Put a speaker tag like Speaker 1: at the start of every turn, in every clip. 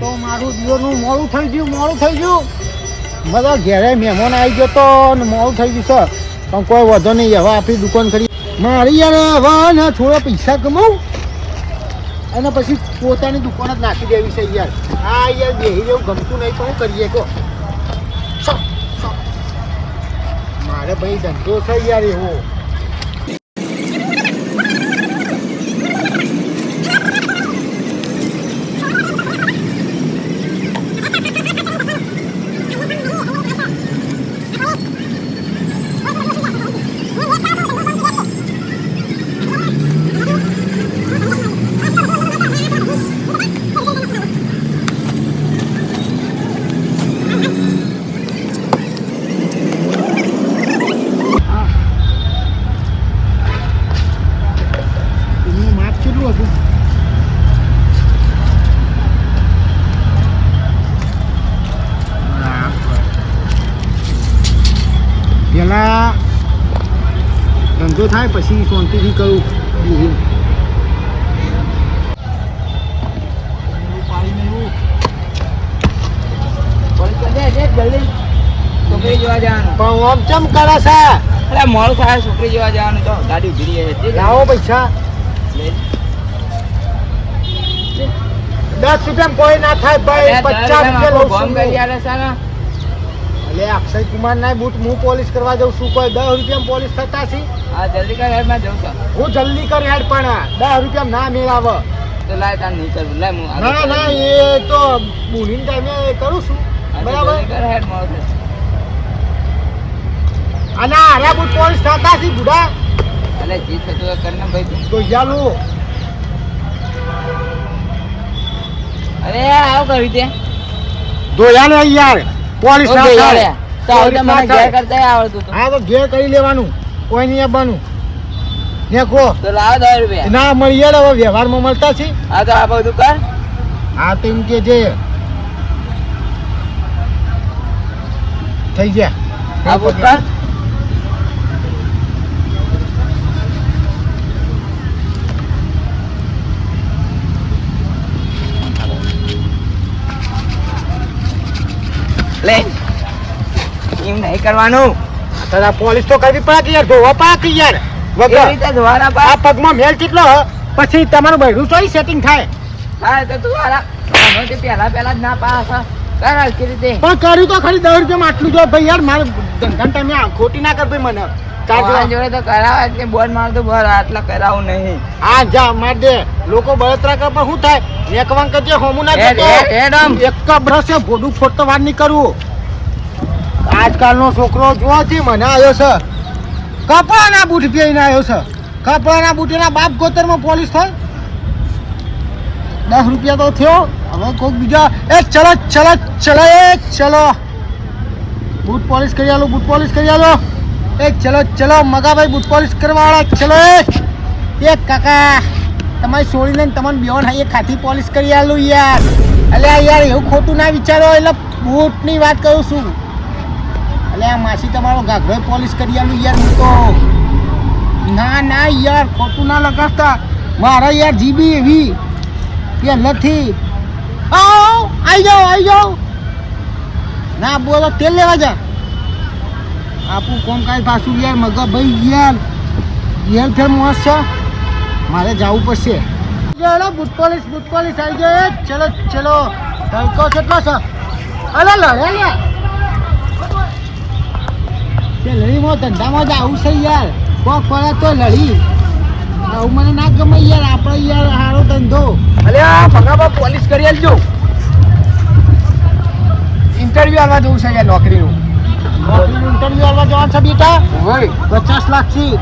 Speaker 1: તો મારું જીવનનું મોડું થઈ ગયું, મોડું થઈ ગયું. બધા ઘેરે મહેમાન આવી ગયો તો ને મોડું થઈ ગયું, સર. પણ કોઈ વધો નહીં, હવે આપણી દુકાન કરી મારી યાર હવે ને થોડા પૈસા કમાવું. અને પછી પોતાની દુકાન જ નાખી દેવી છે યાર. હા યાર બેહી જેવું ગમતું નહીં, તો શું કરીએ કહો. મારે ભાઈ ધંધો છે યાર એવો. થાય પછી શાંતિથી કરું.
Speaker 2: છોકરી જોવા જવાનું
Speaker 1: પણ ઓમ ચમ કરે છે?
Speaker 2: અરે મોડું થાય છોકરી જોવા જવાનું તો. ગાડી ઊભી રહી
Speaker 1: લાવો પૈસા. દસ રૂપિયા કોઈ ના થાય ભાઈ. પચાસ રૂપિયા. અલે અક્ષય કુમાર ના બૂટ હું પોલીસ કરવા જઉં છું. કોઈ દસ રૂપિયા પોલીસ થતા છે
Speaker 2: હા જલ્દી કર હેડમાં જઉં છું.
Speaker 1: હું જલ્દી કર હેડ પણ દસ રૂપિયા ના મેળાવે.
Speaker 2: તો લાય તાર નહીં કરવું લાય હું
Speaker 1: ના ના એ તો બુણીને ટાઈમે કરું છું. બરાબર?
Speaker 2: કર હેડ થાય
Speaker 1: અને આર્યા બૂટ પોલિશ થતા છે બુડા
Speaker 2: અલે જી થતું હોય કર ભાઈ તું.
Speaker 1: યાલો
Speaker 2: અરે આવ કરી દે
Speaker 1: ધોયા ને યાર પોલીસ ના થાય.
Speaker 2: તો હવે તો
Speaker 1: પોલિશ ના
Speaker 2: મને ઘેર કરતા આવડતું
Speaker 1: હા તો ઘેર કરી લેવાનું. કોઈ નહીં આવવાનું. ને
Speaker 2: તો લાવ દસ રૂપિયા.
Speaker 1: ના મળીએ ને હવે વ્યવહારમાં મળતા છે.
Speaker 2: હા તો આ બધું કર
Speaker 1: હા તો એમ કે છે થઈ ગયા.
Speaker 2: આ બધું લે એમ નહીં કરવાનું.
Speaker 1: તારા પોલીસ તો કરવી પડે યાર ધોવા પાક યાર. વગર.
Speaker 2: રીતે ધોવાના
Speaker 1: આ પગમાં મેલ કેટલો પછી તમારું બૈરું ચોઈ સેટિંગ થાય.
Speaker 2: હા તો તું આરા પહેલા પહેલા જ ના પાસ કર હરખી રીતે.
Speaker 1: પણ કર્યું તો ખરી દસ રૂપિયામાં આટલું જો ભાઈ યાર મારે ધંધા ટાઈમે ખોટી ના કર ભાઈ મને.
Speaker 2: જોડે તો કરાવે કે બોર્ડ માર તો બોર આટલા કરાવું નહીં.
Speaker 1: આ જા માર દે. લોકો બળતરા કરે પણ શું થાય? નેકવાંક જે હોમું ના
Speaker 2: હેડ,
Speaker 1: જતો.
Speaker 2: હેડ, હેડ આમ.
Speaker 1: એક જ બ્રશે ભોડું ફોટો વાર નહીં કરવું આજકાલનો છોકરો જોવો મને આવ્યો છે. કપડાના બૂટ પહેરીને આવ્યો છે. કપડાના બૂટના બાપ ગોતરમાં પોલીસ થાય. દસ રૂપિયા તો થયો. હવે કોઈક બીજા, એ ચલો ચલો ચલો, એ ચલો. બૂટ પોલીસ કરી આલો, બૂટ પોલીસ કરી આલો. એ ચલો ચલો, મગાભાઈ, બૂટ પોલીસ કરવાવાળા, ચલો, એ. કાકા, તમારી છોડીને ને તમને બેવન હા એ ખાથી પોલિશ કરી આલું યાર. અલ્યા યાર, એવું ખોટું ના વિચારો, એટલે બૂટની વાત કરું છું. અલે આ માસી તમારો ઘાઘરો પોલિશ કરી આલું યાર હું તો. ના ના યાર, ખોટું ના લગાડતા. મારા યાર જીબી એવી. કે નથી. આવો આવી જાઓ આવી જાઓ. ના, બોલો, તેલ લેવા જા. આપું કોમ કાંઈ પાછું યાર મગા ભાઈ યાર. યાર ફેર મોસ છે? મારે જવું પડશે. ચલો, બુટ પોલીસ બુટ પોલીસ આવી જાય ચલો ચલો. તડકો કેટલો છે? અરે લડે લે. તે લડીમાં ધંધામાં જ આવું છે યાર. કોક પડે તો લડી. આવું મને ના ગમે યાર આપણે યાર સારો ધંધો.
Speaker 2: અલે આ ભગાબા પોલીસ કરી આલજો. ઇન્ટરવ્યુ આવવા જવું છે યાર નોકરીનું.
Speaker 1: નોકરીનું ઇન્ટરવ્યુ આવવા જવાનું છે બેટા?
Speaker 2: હોય
Speaker 1: પચાસ લાખથી.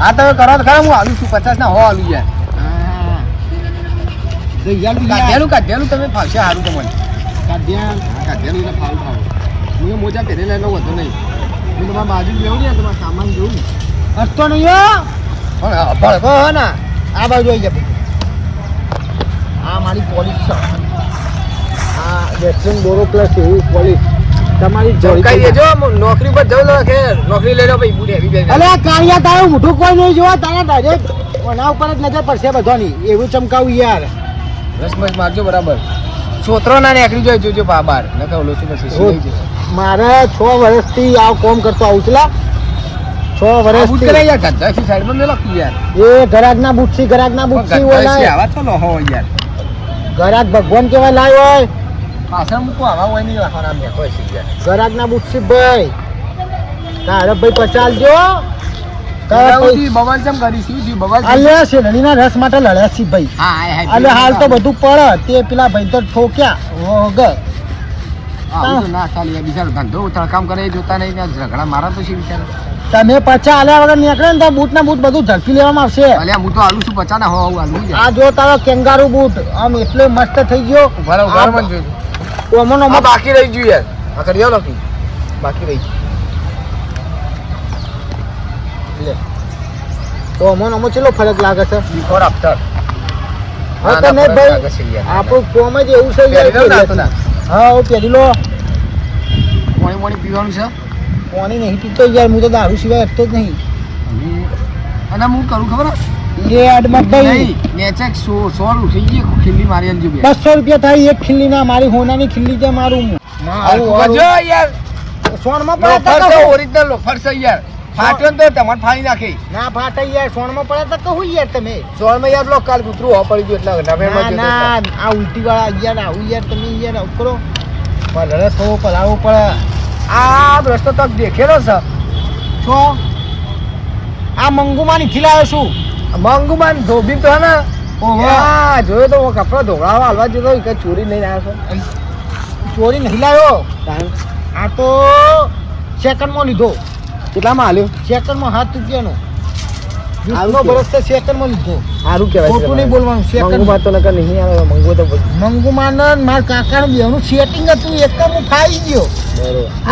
Speaker 2: આ તમે કરો તો ખરા હું આલું છું. પચાસ ના હો આલું યાર. કાઢેલું કાઢેલું તમે ફાવશે સારું તમને.
Speaker 1: કાઢ્યા.
Speaker 2: કાઢેલું એટલે ફાવું ફાવું હું મોજા પહેરેલા એનો વધુ નહીં. હું તમારા બાજુ લેવું ને તમારા સામાન જોઉં
Speaker 1: હસતો નહીં હો.
Speaker 2: પણ ભડકો હો ને
Speaker 1: આ બાજુ આવી જાય આ મારી પોલીસ છે. આ વેસ્ટર્ન બોરો પ્લસ એવી પોલીસ તમારી
Speaker 2: કહી દેજો નોકરી પર જવું લો કે નોકરી લઈ લો ભાઈ બુડે એવી બે
Speaker 1: અલે કાળિયા તારું મોઢું કોઈ નહીં જોવા તારા ડાયરેક્ટ કોના ઉપર જ નજર પડશે બધાની. એવું ચમકાવું યાર.
Speaker 2: રસ મારજો બરાબર. છોતરો ના નીકળી જાય જોજો બા બાર. નકર ઓલો છું પછી
Speaker 1: મારે છ વર્ષથી આ કોમ કરતો આવું છું લા. છ
Speaker 2: આ બૂટ
Speaker 1: વર્ષથી.
Speaker 2: કરે યાર ગદ્દાથી સાઈડમાં મેલો કી યાર.
Speaker 1: એ ગરાગના બૂટ ગરાગના બૂટ ઓલા.
Speaker 2: આવા તો લો હો યાર.
Speaker 1: ગરાગ ભગવાન કેવાય લાવ્યો હોય.
Speaker 2: પાછળ મૂકો આવા હોય નહીં રાખવાના મેં કોઈ યાર.
Speaker 1: ગરાગના બૂટ ભાઈ. તારે ભાઈ પચાલજો. રસ માટે લડ્યા છે ભાઈ.
Speaker 2: હા હા, હા
Speaker 1: અલે હાલ તો બધું પડે. તે પેલા ભાઈ તો ઠોક્યા. વગર
Speaker 2: હા, ના ચાલે. બિચારો ધંધો ઉતાળ કામ કરે જોતા નહીં ત્યાં ઝઘડા મારા તો છે બિચારો?
Speaker 1: તમે પચા આલ્યા વગર નીકળે ને તો બૂટ ના બૂટ બધું ઝડપી લેવામાં આવશે.
Speaker 2: અલ્યા હું તો આલુ છું પચા ના આલુ
Speaker 1: આ જો તારો કેંગારુ બૂટ આમ એટલો મસ્ત થઈ ગયો.
Speaker 2: ઊભા રહો, ઊભા રહો, મને જોજો.
Speaker 1: ઓમનો
Speaker 2: આ બાકી રહી ગયું યાર. આ કરી બાકી રહી ગયું.
Speaker 1: લે. તો અમોન અમો ચેલો ફરક લાગે છે?
Speaker 2: બિફોર આફ્ટર
Speaker 1: હા તો નહીં ભાઈ
Speaker 2: યાર.
Speaker 1: આપણું કોમ જ એવું છે
Speaker 2: ના.
Speaker 1: હા ઓ પહેરી લો.
Speaker 2: પાણી વાણી પીવાનું છે?
Speaker 1: પાણી નહીં પીતો યાર હું તો દારૂ સિવાય હટતો જ નહીં.
Speaker 2: અને હું કરું ખબર
Speaker 1: બસો રૂપિયા થાય એક ખીલ્લી ના મારી હોનાની ખીલ્લી છે મારું.
Speaker 2: યાર.
Speaker 1: પડે
Speaker 2: છે ઓરિજિનલ લોફર યાર. ફાટ્યો ને તો તમારે ફાડી નાખે.
Speaker 1: ના ફાટે યાર સોનમાં પડે તો કહું યાર તમે?
Speaker 2: સોળમાં યાર લો કાલ કૂતરું હો પડી ગયું એટલે નવેમ્બર
Speaker 1: ના ના આ ઉલટી વાળા યાર આવું યાર તમે યાર આવું કરો. પણ રસ થવો પલાળવો પડે.
Speaker 2: આ રસ્તો તો દેખેલો છે.
Speaker 1: છો? આ મંગુમાં થી લાવ્યો છું.
Speaker 2: મંગુમાન ધોબી તો હે ને
Speaker 1: ઓહો.
Speaker 2: જોયો તો હું કપડો ધોળાવા હાલવા જતો કે ચોરી લઈને આવ્યો છો?
Speaker 1: ચોરી નહીં લાવ્યો? આ તો સેકન્ડમાં લીધો.
Speaker 2: કેટલામાં હાલ્યો
Speaker 1: સેકન્ડમાં સાત રૂપિયાનો.
Speaker 2: સારું
Speaker 1: બરસ તો સેકન્ડમાં લીધો.
Speaker 2: સારું કહેવાય
Speaker 1: ખોટું નહીં બોલવાનું સેકન્ડ.
Speaker 2: તો નકર નહીં આવે મંગુ તો બધું
Speaker 1: મંગુમાન મારા કાકાનું બેનું સેટિંગ હતું એક હું. ખાઈ ગયો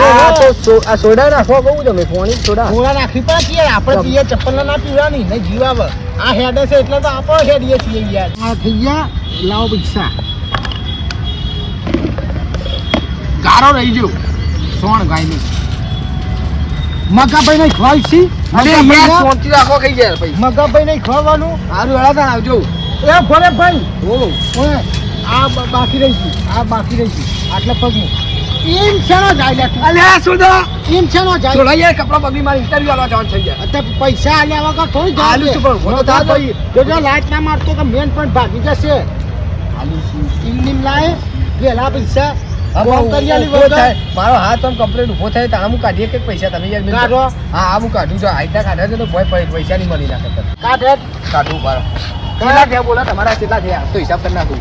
Speaker 2: આ તો આ સોડા નાખવા કહું તમે પોણી સોડા.
Speaker 1: થોડા નાખવી પડે કે આપણે પીએ ચપ્પલ ના પીવાની નહીં જીવ આ હેડે છે એટલે તો આપણે હેડીએ છીએ યાર. આ થઈ ગયા લાવો પૈસા.
Speaker 2: ગારો રહી ગયો. સોણ ગાયની.
Speaker 1: મગાભાઈ છે?
Speaker 2: અરે યાર સોનથી રાખો જાય ભાઈ.
Speaker 1: મગાભાઈ નહીં ખવાનું
Speaker 2: સારું હેડા આવજો.
Speaker 1: એ ભલે ભાઈ.
Speaker 2: બોલો
Speaker 1: ઓય, આ બાકી રહી ગયું આ બાકી રહી ગયું આટલે પગનું. એમ શેનો જાય લે?
Speaker 2: અલ્યા સોડા
Speaker 1: એમ જાય?
Speaker 2: સોડા યાર કપડા બગડી મારી ઇન્ટરવ્યુ આલવા જવાનું થઈ ગયા
Speaker 1: અત્યારે પૈસા આલ્યા વગર થોડી જાય
Speaker 2: આલું છું પણ ઊભો તો થા ભાઈ.
Speaker 1: જોજો લાઈટ ના મારતો કે મેન પણ ભાગી જશે. ટીમ નીમ લાય વેલા પૈસા.
Speaker 2: મારો હાથ આમ કમ્પ્લેટ ઊભો થાય તો આમ કાઢીએ કે પૈસા તમે યાર
Speaker 1: કાઢો.
Speaker 2: હા આમ કાઢું છું. આઈટા કાઢ્યા છે તો ભોય પૈસા નહીં મળી નાખે.
Speaker 1: કાઢું
Speaker 2: મારો. કેટલા થયા બોલો તમારા કેટલા થયા. તો હિસાબ કરી નાખું.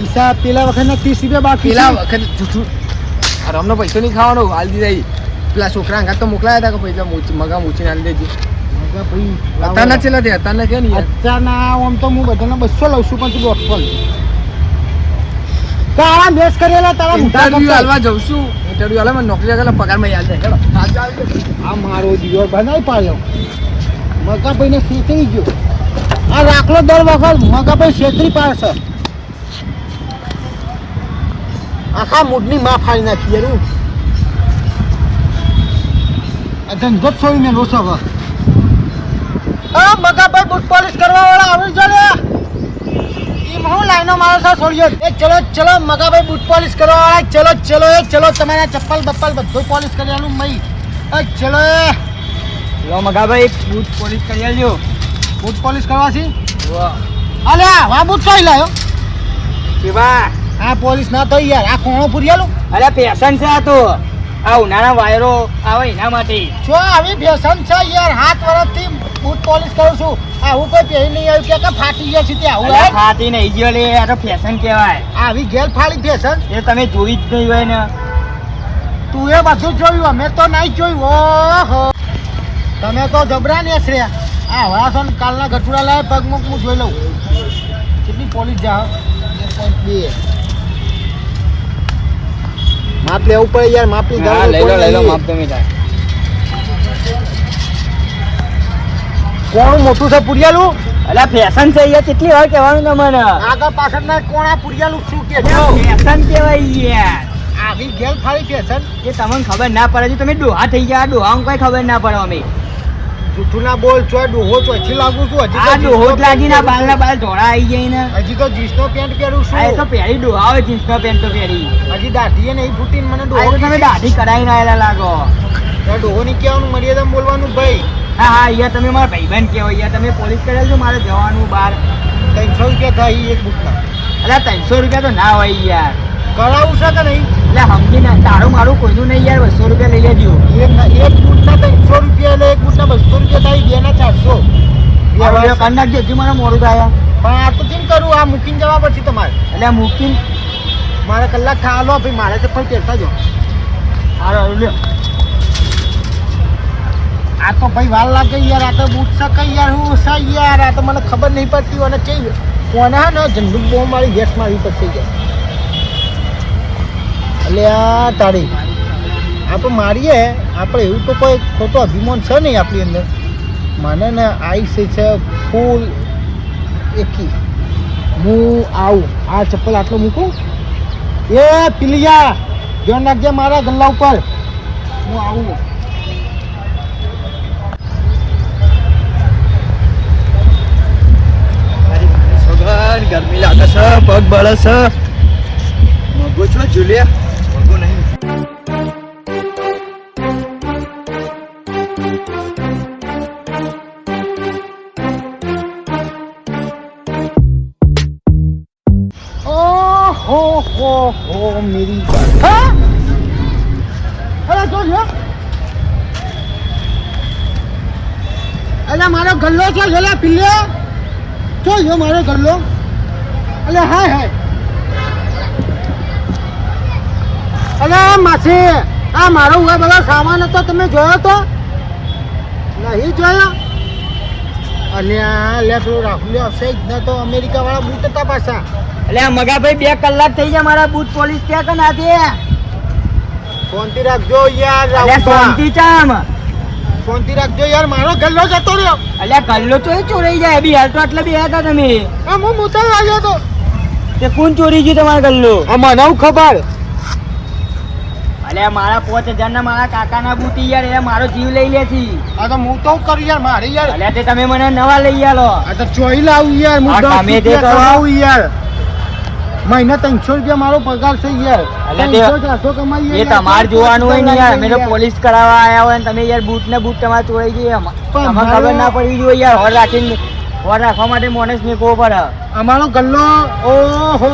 Speaker 1: હિસાબ પેલા વખત ના ત્રીસ રૂપિયા બાકી
Speaker 2: પેલા વખત જૂઠું રમનો પૈસો નહીં ખાવાનો. હાલ દીધા પેલા છોકરા અંગાત તો મોકલાયા હતા કે પૈસા મૂચી- મગા મૂચીને હાલ દેજે.
Speaker 1: ભાઈ,
Speaker 2: અત્યારના છેલ્લા થયા? અત્યારના કે ને યાર?
Speaker 1: અત્યારના આમ તો હું બધાને બસો લઉં છું પણ તું દોઢસો લે. તારા મેસ કરેલા તારા
Speaker 2: ઇન્ટરવ્યુ. હાલવા જઉં છું ઇન્ટરવ્યુ આલે મને નોકરી આગળ યાદ થાય હેડો. હાલ આવજો.
Speaker 1: આ મારો દિયોર બનાવી પાડ્યો મગાભાઈ ને છેતરી ગયો આ રાખલો દર વખત મગાભાઈ છેતરી પાડશે આખા મૂડની માં ફાડી નાખી યાર. આ ધંધો જ છોડી મેલો છે હવે હા મગાભાઈ બુટ પોલિશ કરવા વાળા આવી જા રે એમ હું લાઈનો મારો છો છોડ્યો એ ચલો ચલો મગાભાઈ બૂટ પોલિશ કરવા વાળા ચલો ચલો એ ચલો તમારા ચપ્પલ બપ્પલ બધું પોલિશ કરી આલું મઈ. એ ચલો એ.
Speaker 2: લો મગાભાઈ બૂટ પોલીસ કરી આલજો
Speaker 1: બૂટ પોલિશ કરવાથી?
Speaker 2: વાહ.
Speaker 1: અલે આ બૂટ કઈ લાયો?
Speaker 2: કેવા
Speaker 1: આ પોલિશ ના થઈ યાર આ કોણો પૂરી આલું.
Speaker 3: અરે પેશન છે આ તો. આ ઉનાળા વાયરો આવે એના માટે.
Speaker 1: જો આવી ફેશન છે યાર હાથ વર્ષથી બૂટ પોલિશ કરું છું. આવું કોઈ પહેરી નહીં આવ્યું કે ફાટી ગયા છે તે આવું
Speaker 3: ફાટી નહીં ગયો લે આ તો ફેશન કહેવાય.
Speaker 1: આવી ગેલ ફાળી ફેશન?
Speaker 3: એ તમે જોઈ જ નહીં હોય ને.
Speaker 1: તું એ બધું જોયું અમે તો નહીં જોયું. ઓહો. તમે તો જબરા ને શ્રેયા આ વાસો ને કાલના ગઠુડા લાવે પગ મૂક હું જોઈ લઉં. કેટલી પોલીસ જા બે પોઈન્ટ બે. માપ લેવું પડે યાર માપની
Speaker 3: હા, લઈ લો લઈ લો માપ તમે તાર
Speaker 1: કોણ મોટું છે પુરિયાલું?
Speaker 3: અલા ફેશન છે યાર કેટલી વાર કહેવાનું તમને?
Speaker 1: આગળ પાછળ ના કોણા પુરિયાલું શું કે
Speaker 3: ફેશન કહેવાય યાર.
Speaker 1: આવી ગેલ ખાલી ફેશન
Speaker 3: એ તમને ખબર ના પડે તમે ડોહા થઈ ગયા ડોહા કઈ ખબર ના પડે અમે.
Speaker 1: જૂઠું ના બોલ ચોય ડોહો ચોથી લાગુ છું હજી
Speaker 3: આ ડોહો જ લાગી
Speaker 1: ના
Speaker 3: બાલ ના બાલ ધોળા આવી જાય ને.
Speaker 1: હજી તો જીન્સનો પેન્ટ પહેરું
Speaker 3: આ એ તો
Speaker 1: છું
Speaker 3: પહેરી ડોહા હોય જીન્સનો પેન્ટ તો પહેરી.
Speaker 1: હજી દાઢીએ નહીં ફૂટી મને ડોહો
Speaker 3: તમે દાઢી કરાવીને આવેલા લાગો.
Speaker 1: તો ડોહો ની કહેવાનું મર્યાદા બોલવાનું ભાઈ.
Speaker 3: હા હા અહીંયા તમે મારા ભાઈબંધ કહેવો અહીંયા તમે પોલીસ કરેલ છો મારે જવાનું બહાર.
Speaker 1: ત્રણસો રૂપિયા થાય એક બુકના
Speaker 3: એટલે ત્રણસો રૂપિયા તો ના હોય યાર.
Speaker 1: કરાવું છે કે નહીં?
Speaker 3: એટલે સમજીને તારું મારું કોઈનું નહીં યાર બસો રૂપિયા લઈ લેજો.
Speaker 1: એક બુટના ત્રણસો રૂપિયા એટલે એક ગુટના બસો રૂપિયા થાય બે ના ચારસો.
Speaker 3: કરી નાખજો હજી મને મોડું થાય
Speaker 1: પણ આ તો કેમ કરું? આ મૂકીને જવા પછી તમારે.
Speaker 3: એટલે મૂકીને.
Speaker 1: મારે કલાક ખાવા લો ભાઈ મારે તો પણ પહેરતા જો
Speaker 3: હારો લ્યો.
Speaker 1: આ તો ભાઈ વાર લાગે યાર આ તો બૂટ કઈ યાર હું છે યાર આ તો મને ખબર નહીં પડતી અને કઈ કોને હે ને જંડુ બોમ્બ મારી ગેસ મારી પડશે યાર. એટલે આ તારી આપણે મારીએ. આપણે એવું તો કોઈ ખોટો અભિમાન છે નહીં આપણી અંદર. મને ને આઈસ છે, ફૂલ એકી. હું આવું. આ ચપ્પલ આટલો મૂકું? એ પિલિયા, ધ્યાન નાખજે મારા ગલ્લા ઉપર. હું આવું.
Speaker 2: ગરમી લાગે છે, પગ બળે છે. મગો છો, જુલિયા?
Speaker 1: ઓહો હો હો, મેરી હા? જો જો. અલા, મારો ગલ્લો છે જોલા પિલ્લે જો જો, મારો ગલ્લો. અલે, હાય હાય. અલે માસી, આ મારો ઉગા બધા સામાન હતો, તમે જોયો તો? નહીં જોયો? અલ્યા લે પેલો રાહુલ આવશે જ ન તો અમેરિકા વાળા બૂટ હતા પાછા.
Speaker 3: એટલે આ મગાભાઈ બે કલાક થઈ ગયા મારા બૂટ પોલીસ ત્યાં કે નાથી
Speaker 1: શાંતિ રાખજો યાર રાહુલભા.
Speaker 3: શાંતિ ચામ?
Speaker 1: શાંતિ રાખજો યાર મારો ગલ્લો જતો રહ્યો.
Speaker 3: અલ્યા કલ્લો તો એ ચોરાઈ જાય બી હાલ તો આટલા બી હતા તમે.
Speaker 1: આ હું મૂતર આવ્યો તો.
Speaker 3: તે કોણ ચોરી ગયું તમારો ગલ્લો?
Speaker 1: આ મને હું ખબર.
Speaker 3: અલે મારા પોચ હજાર ના મારા કાકાના બુટી યાર એ મારો જીવ લઈ લે છે.
Speaker 1: આ તો હું તો કરું યાર મારે યાર.
Speaker 3: અલે તે તમે મને નવા લઈ આલો.
Speaker 1: આ તો ચોઈ લાવું યાર હું
Speaker 3: તમે તે
Speaker 1: રૂપિયા
Speaker 3: કરો.
Speaker 1: કમાવું યાર. મહિના ત્રણસો રૂપિયા મારો પગાર છે યાર.
Speaker 3: એ તમારે જોવાનું હોય ને યાર. અમે તો પોલીસ કરાવવા આયા હોય ને તમે યાર બૂટ ને બૂટ તમારે ચોરાઈ જઈએ.
Speaker 1: પણ
Speaker 3: ખબર ના પડી જોઈએ યાર. હોર રાખીને હોર રાખવા માટે માણસ ને કહો પડે.
Speaker 1: અમારો ગલ્લો ઓહો.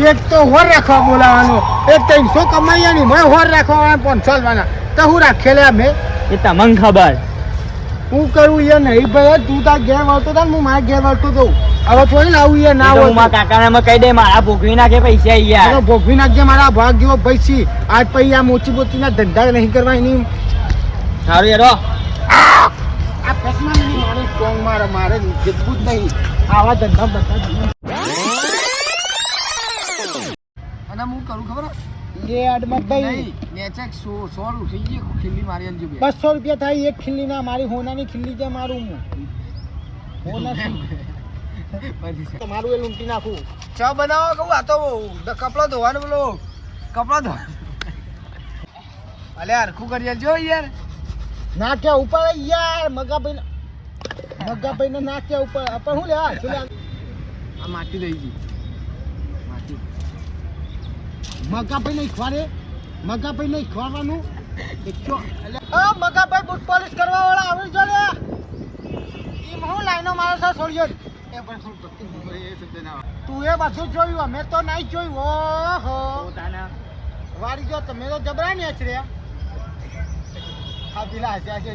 Speaker 1: એક તો હોર રાખવા બોલાવાનો એક ત્રણસો કમાઈએ નહીં મેં હોર રાખવા પણ ચાલવાના. તો હું રાખેલા મેં?
Speaker 3: એ તમને ખબર.
Speaker 1: હું કરું એ નહીં ભાઈ તું તાર ઘેર વળતો હતા ને હું મારા ઘેર વળતો હતો હવે થોડી લાવું
Speaker 3: એ ના હું
Speaker 1: હોય
Speaker 3: મારા કાકાને મેં કહી દે મારા ભોગવી નાખે પૈસા યાર.
Speaker 1: તો ભોગવી નાખજે મારા ભાગ જેવો પૈસી. આજ પછી આ મોચી મોચીના ધંધા નહીં કરવા એની
Speaker 3: સારું યાર.
Speaker 1: આ પેટમાં મારે મારે જેટલું જ નહીં. આવા ધંધા બધા
Speaker 2: અને હું કરું ખબર
Speaker 1: લે અડમત ભાઈ.
Speaker 2: નહીં નેચે સો સો ઉઠી ગઈ ખીલી મારી આલજો બે.
Speaker 1: 200 રૂપિયા થાય એક ખિલ્લી ના મારી હોનાની ખીલ્લી છે મારું હું હોના શું? તો મારું એ લૂંટી નાખું.
Speaker 2: ચા બનાવો કહું આ તો કપડા ધોવાનું બોલો કપડા ધો અલે હરખું કરી જો યાર.
Speaker 1: નાખ્યા ઉપર યાર મગાભાઈ મગાભાઈ ને નાખ્યા ઉપર પણ હું લે આ શું લે? આ?
Speaker 2: આ માટી દઈ ગઈ માટી.
Speaker 1: મગાભાઈ નહીં ખવાડે. મગાભાઈ નહીં ખવાડવાનું. મગાભાઈ બુટ પોલિશ કરવા વાળા આવી જો લે. એમ હું લાઈનો મારો છો છોડ્યો. એ પણ. તું એ બધું જોયું અમે તો નહીં જોયું. ઓહો.
Speaker 3: હો
Speaker 1: વારી જો તમે તો જબરા ને રહ્યા. હા પેલા હસ્યા છે